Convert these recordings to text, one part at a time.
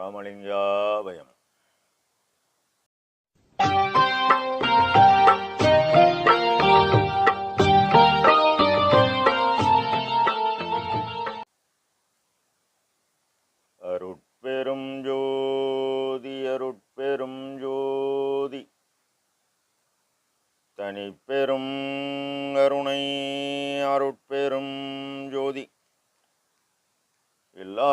ராமலிங்காபயம் அருட்பெரும் ஜோதி அருட்பெரும் ஜோதி தனிப்பெரும் அருணை அருட்பெரும் ஜோதி எல்லா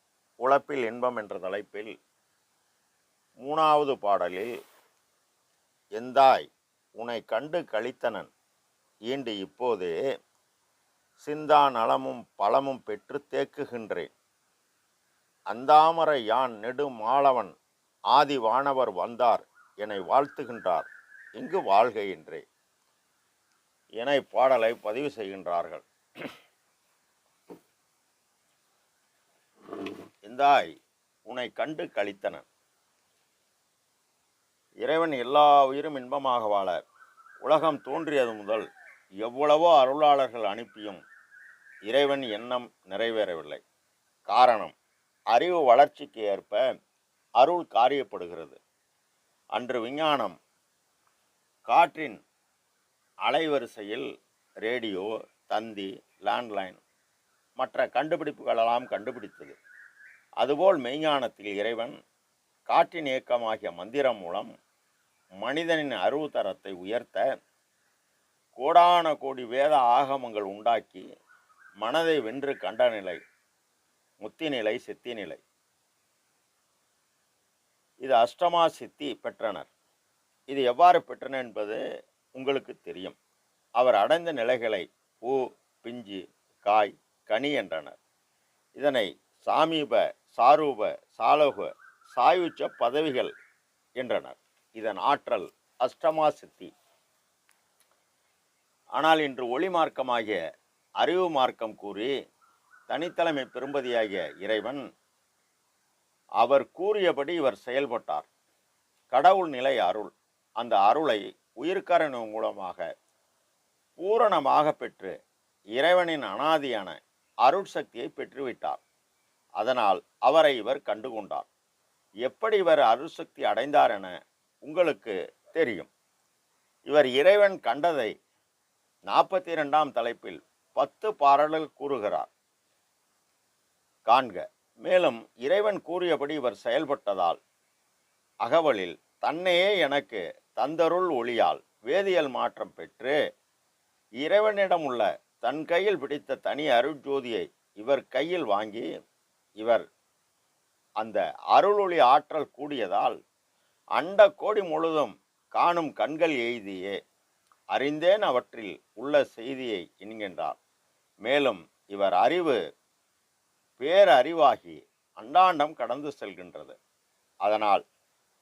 உழப்பில் இன்பம் என்ற தலைப்பில் மூணாவது பாடலில் எந்தாய் உனை கண்டு கழித்தனன் ஈண்டு இப்போதே சிந்தா நலமும் பழமும் பெற்று தேக்குகின்றேன். அந்தாமரை யான் நெடு மாளவன் ஆதி வானவர் வந்தார் என்னை வாழ்த்துகின்றார் இங்கு வாழ்கையின்றே என பாடலை பதிவு செய்கின்றார்கள். சிந்தாய் உன்னை கண்டு கழித்தனன் இறைவன் எல்லா உயிரும் இன்பமாக வாழ உலகம் தோன்றியது முதல் எவ்வளவோ அருளாளர்கள் அனுப்பியும் இறைவன் எண்ணம் நிறைவேறவில்லை. காரணம் அறிவு வளர்ச்சிக்கு ஏற்ப அருள் காரியப்படுகிறது. அன்று விஞ்ஞானம் காற்றின் அலைவரிசையில் ரேடியோ தந்தி லேண்ட்லைன் மற்ற கண்டுபிடிப்புகளெல்லாம் கண்டுபிடித்தது. அதுபோல் மெய்ஞானத்தில் இறைவன் காற்றின் இயக்கமாகிய மந்திரம் மூலம் மனிதனின் அருவுத்தரத்தை உயர்த்த கோடான கோடி வேத ஆகமங்கள் உண்டாக்கி மனதை வென்று கண்ட நிலை முத்தி நிலை சித்தி நிலை. இது அஷ்டமா சித்தி பெற்றனர். இது எவ்வாறு பெற்றனர் என்பது உங்களுக்கு தெரியும். அவர் அடைந்த நிலைகளை பூ பிஞ்சு காய் கனி என்றனர். இதனை சாமீப சாரூப சாலோக சாயுச்ச பதவிகள் என்றனர். இதன் ஆற்றல் அஷ்டமா சித்தி. ஆனால் இன்று ஒளி மார்க்கமாகிய அறிவு மார்க்கம் கூறி தனித்தலைமை பெரும்பதியாகிய இறைவன் அவர் கூறியபடி இவர் செயல்பட்டார். கடவுள் நிலை அருள். அந்த அருளை உயிர்கரண மூலமாக பூரணமாக பெற்று இறைவனின் அனாதியான அருட்சக்தியை பெற்றுவிட்டார். அதனால் அவரை இவர் கண்டுகொண்டார். எப்படி இவர் அருள்சக்தி அடைந்தார் என உங்களுக்கு தெரியும். இவர் இறைவன் கண்டதை நாற்பத்தி இரண்டாம் தலைப்பில் பத்து பாடல்கள் கூறுகிறார். காண்க. மேலும் இறைவன் கூறியபடி இவர் செயல்பட்டதால் அகவலில் தன்னையே எனக்கு தந்தருள் ஒளியால் வேதியியல் மாற்றம் பெற்று இறைவனிடம் உள்ள தன் கையில் பிடித்த தனி அருட்ஜோதியை இவர் கையில் வாங்கி இவர் அந்த அருளொளி ஆற்றல் கூடியதால் அண்ட கோடி முழுதும் காணும் கண்கள் எய்தியே. அறிந்தேன் அவற்றில் உள்ள செய்தியை என்கின்றார். மேலும் இவர் அறிவு பேரறிவாகி அண்டாண்டம் கடந்து செல்கின்றது. அதனால்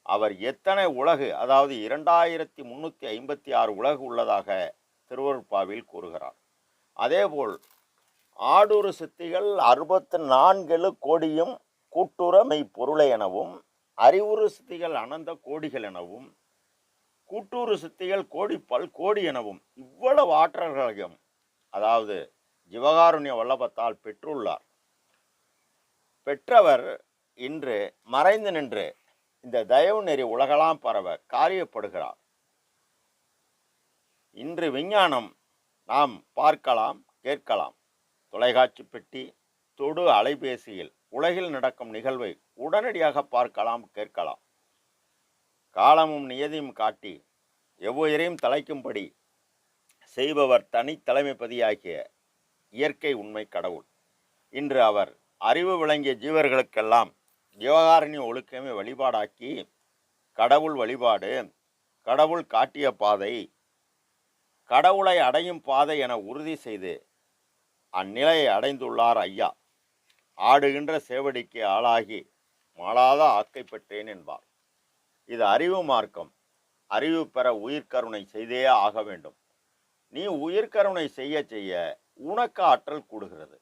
அவர் எத்தனை உலகு அதாவது இரண்டாயிரத்தி முன்னூற்றி ஐம்பத்தி ஆறு உலகு உள்ளதாக திருவருட்பாவில் கூறுகிறார். அதேபோல் ஆடூர் சித்திகள் அறுபத்து நான்கெழு கோடியும் கூட்டுறமை பொருளை எனவும் அறிவுறு சித்திகள் அனந்த கோடிகள் எனவும் கூட்டூறு சித்திகள் கோடி பல் கோடி எனவும் இவ்வளவு ஆற்றல்களையும் அதாவது ஜிவகாருண்ய வல்லபத்தால் பெற்றுள்ளார். பெற்றவர் இன்று மறைந்து நின்று இந்த தயவு நெறி உலகலாம் பரவ காரியப்படுகிறார். இன்று விஞ்ஞானம் நாம் பார்க்கலாம் கேட்கலாம். தொலைக்காட்சி பெட்டி தொடு அலைபேசியில் உலகில் நடக்கும் நிகழ்வை உடனடியாக பார்க்கலாம் கேட்கலாம். காலமும் நியதியும் காட்டி எவ்வுயிரையும் தலைக்கும்படி செய்பவர் தனித்தலைமைப்பதியாகிய இயற்கை உண்மை கடவுள். இன்று அவர் அறிவு விளங்கிய ஜீவர்களுக்கெல்லாம் ஜீவகாரணி ஒழுக்கமே வழிபாடாக்கி கடவுள் வழிபாடு கடவுள் காட்டிய பாதை கடவுளை அடையும் பாதை என உறுதி செய்து அந்நிலையை அடைந்துள்ளார் ஐயா. ஆடுகின்ற சேவடிக்கு ஆளாகி மாளாத ஆக்கை பெற்றேன் என்பார். இது அறிவு மார்க்கம். அறிவு பெற உயிர்கருணை செய்தே ஆக வேண்டும். நீ உயிர்கருணை செய்ய செய்ய உனக்கு ஆற்றல் கூடுகிறது.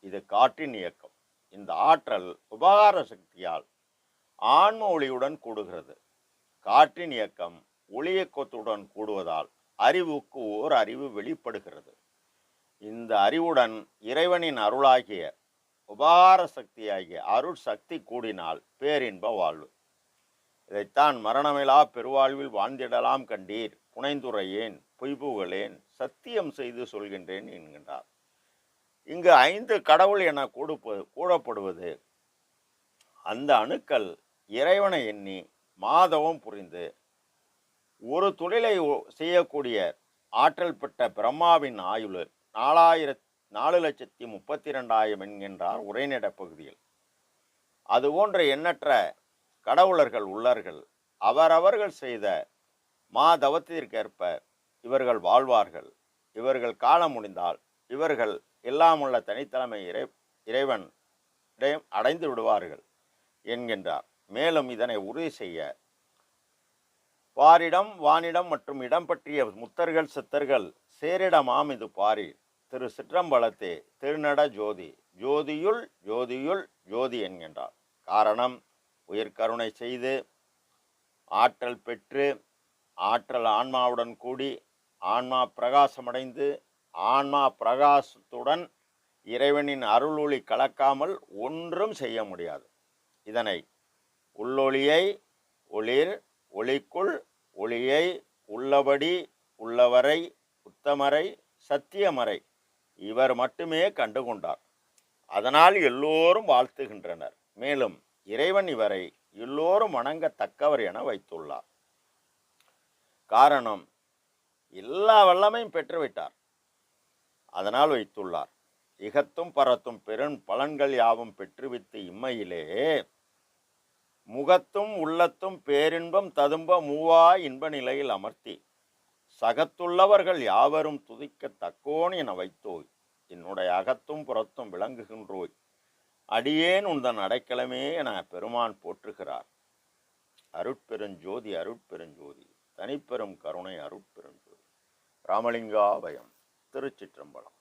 இது காற்றின் இயக்கம். இந்த ஆற்றல் உபகார சக்தியால் ஆன்ம ஒளியுடன் கூடுகிறது. காற்றின் இயக்கம் ஒளியக்கத்துடன் கூடுவதால் அறிவுக்கு ஓர் அறிவு வெளிப்படுகிறது. இந்த அறிவுடன் இறைவனின் அருளாகிய உபகார சக்தியாகிய அருள் சக்தி கூடினால் பேரின்ப வாழ்வு. இதைத்தான் மரணமிலா பெருவாழ்வில் வாழ்ந்திடலாம் கண்டீர். புனைந்துரையேன் பொய்புகளேன் சத்தியம் செய்து சொல்கின்றேன் என்கின்றார். இங்கு ஐந்து கடவுள் என கூடுப்ப கூடப்படுவது அந்த அணுக்கள் இறைவனை எண்ணி மாதவம் புரிந்து ஒரு தொழிலை செய்யக்கூடிய ஆற்றல் பெற்ற பிரம்மாவின் ஆயுள் நாலாயிரத் நாலு லட்சத்தி முப்பத்தி ரெண்டாயிரம் என்கின்றார் உரைநட பகுதியில். அதுபோன்ற எண்ணற்ற கடவுளர்கள் உள்ளர்கள். அவரவர்கள் செய்த மாதவத்திற்கேற்ப இவர்கள் வாழ்வார்கள். இவர்கள் காலம் முடிந்தால் இவர்கள் எல்லாமுள்ள தனித்தலைமை இறை இறைவன் இடையும் அடைந்து விடுவார்கள் என்கின்றார். மேலும் இதனை உறுதி செய்ய பாரிடம் வானிடம் மற்றும் இடம் பற்றிய முத்தர்கள் சித்தர்கள் சேரிடமாம் இது பாரி திரு சிற்றம்பலத்தே திருநட ஜோதி ஜோதியுள் ஜோதியுள் ஜோதி என்கின்றார். காரணம் உயிர்கருணை செய்து ஆற்றல் பெற்று ஆற்றல் ஆன்மாவுடன் கூடி ஆன்மா பிரகாசமடைந்து ஆன்மா பிரகாசத்துடன் இறைவனின் அருள் ஒளி கலக்காமல் ஒன்றும் செய்ய முடியாது. இதனை உள்ளொளியை ஒளிர் ஒளிக்குள் ஒளியை உள்ளபடி உள்ளவரை உத்தமரை சத்தியமறை இவர் மட்டுமே கண்டுகொண்டார். அதனால் எல்லோரும் வாழ்த்துகின்றனர். மேலும் இறைவன் இவரை எல்லோரும் வணங்கத்தக்கவர் என வைத்துள்ளார். காரணம் எல்லா வல்லமையும் பெற்றுவிட்டார். அதனால் வைத்துள்ளார். இகத்தும் பரத்தும் பெரும் பலன்கள் யாவும் பெற்றுவித்து இம்மையிலே முகத்தும் உள்ளத்தும் பேரின்பம் ததும்ப மூவா இன்ப நிலையில் அமர்த்தி சகத்துள்ளவர்கள் யாவரும் துதிக்க தக்கோன் என வைத்தோய். என்னுடைய அகத்தும் புறத்தும் விளங்குகின்றோய். அடியேன் உந்தன் அடைக்கலமே என பெருமான் போற்றுகிறார். அருட்பெருஞ்சோதி அருட்பெருஞ்சோதி. தனிப்பெரும் கருணை அருட்பெருஞ்சோதி. ராமலிங்காபயம் திருச்சிற்றம்பலம்.